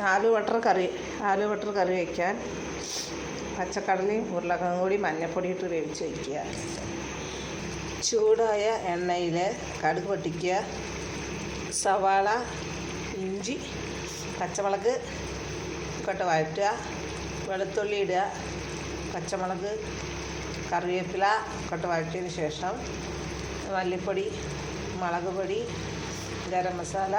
Aloo butter curry aloo butter curry വയ്ക്കാൻ പച്ചക്കടലയും ഉരുളക്കിഴങ്ങും കൂടി മഞ്ഞൾപ്പൊടി ഇട്ട് വേവിച്ച് വയ്ക്കുക. ചൂടായ എണ്ണയിൽ കടുക് പൊട്ടിക്കുക. സവാള ഇഞ്ചി പച്ചമുളക് ഒക്കെ വഴറ്റുക. വെളുത്തുള്ളി ഇടുക. പച്ചമുളക് കറിവേപ്പില ഒക്കെ വഴറ്റിയതിന് ശേഷം മല്ലിപ്പൊടി മുളക് പൊടി ഗരം മസാല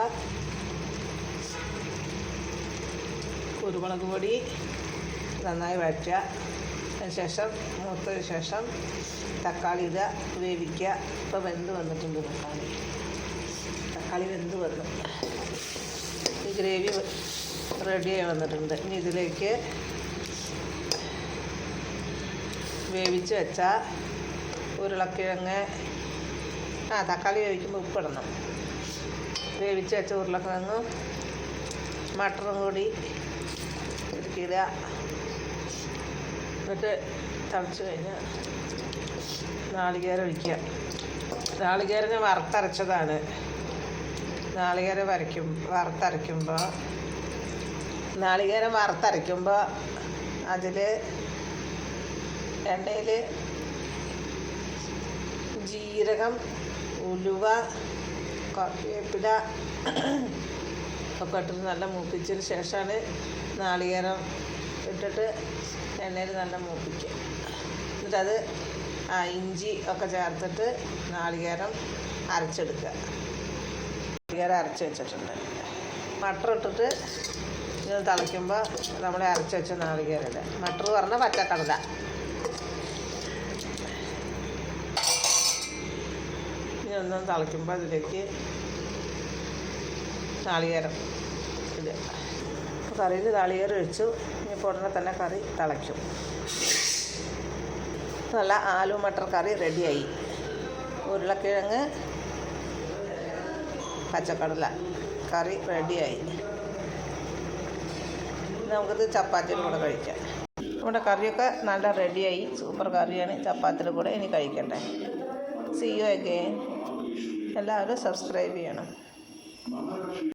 കുരുമുളക് പൊടി നന്നായി വഴറ്റുക. അതിന് ശേഷം മൂത്തതിന് ശേഷം തക്കാളി ഇടുക വേവിക്കുക. ഇപ്പോൾ വെന്ത് വന്നിട്ടുണ്ട് തക്കാളി. തക്കാളി വെന്ത് വന്നു. ഈ ഗ്രേവി റെഡിയായി വന്നിട്ടുണ്ട്. ഇനി ഇതിലേക്ക് വേവിച്ച് വെച്ച ഉരുളക്കിഴങ്ങ് ആ തക്കാളി വേവിക്കുമ്പോൾ ഉപ്പിടണം വേവിച്ച് വെച്ച ഉരുളക്കിഴങ്ങും മട്ടറും കൂടി ഇടുക്കിയിടുക എന്നിട്ട് തിളച്ച് കഴിഞ്ഞാൽ നാളികേരം ഒഴിക്കുക. നാളികേരം ഞാൻ വറുത്തരച്ചതാണ്. നാളികേരം വരയ്ക്കും വറുത്തരയ്ക്കുമ്പോൾ നാളികേരം വറുത്തരയ്ക്കുമ്പോൾ അതിൽ എണ്ണയിൽ ജീരകം ഉലുവ കറിവേപ്പില ഒക്കെ നല്ല മൂപ്പിച്ചതിന് ശേഷമാണ് നാളികേരം ഇട്ടിട്ട് എണ്ണയിൽ നല്ല മൂപ്പിക്കുക എന്നിട്ടത് ഇഞ്ചി ഒക്കെ ചേർത്തിട്ട് നാളികേരം അരച്ചെടുക്കുക. നാളികേരം അരച്ച് വെച്ചിട്ടുണ്ട്. മട്ടർ ഇട്ടിട്ട് ഇത് തിളയ്ക്കുമ്പോൾ നമ്മൾ അരച്ച് വെച്ച നാളികേരം ഇടുക മട്ടർ പറഞ്ഞാൽ പച്ചക്കടല ഇനി ഒന്നും തിളയ്ക്കുമ്പോൾ അതിലേക്ക് നാളികേരം ഇടുക കറിയിൽ നാളികേരം ഒഴിച്ചു. ഇനി ഉടനെ തന്നെ കറി തിളയ്ക്കും. നല്ല ആലു മട്ടർ കറി റെഡിയായി. ഉരുളക്കിഴങ്ങ് പച്ചക്കടല കറി റെഡിയായി. നമുക്കിത് ചപ്പാത്തിയുടെ കൂടെ കഴിക്കാം. നമ്മുടെ കറിയൊക്കെ നല്ല റെഡിയായി. സൂപ്പർ കറിയാണ്. ചപ്പാത്തിയുടെ കൂടെ ഇനി കഴിക്കണ്ടേ. സി യു അഗെയിൻ എല്ലാവരും സബ്സ്ക്രൈബ് ചെയ്യണം. Bana karşı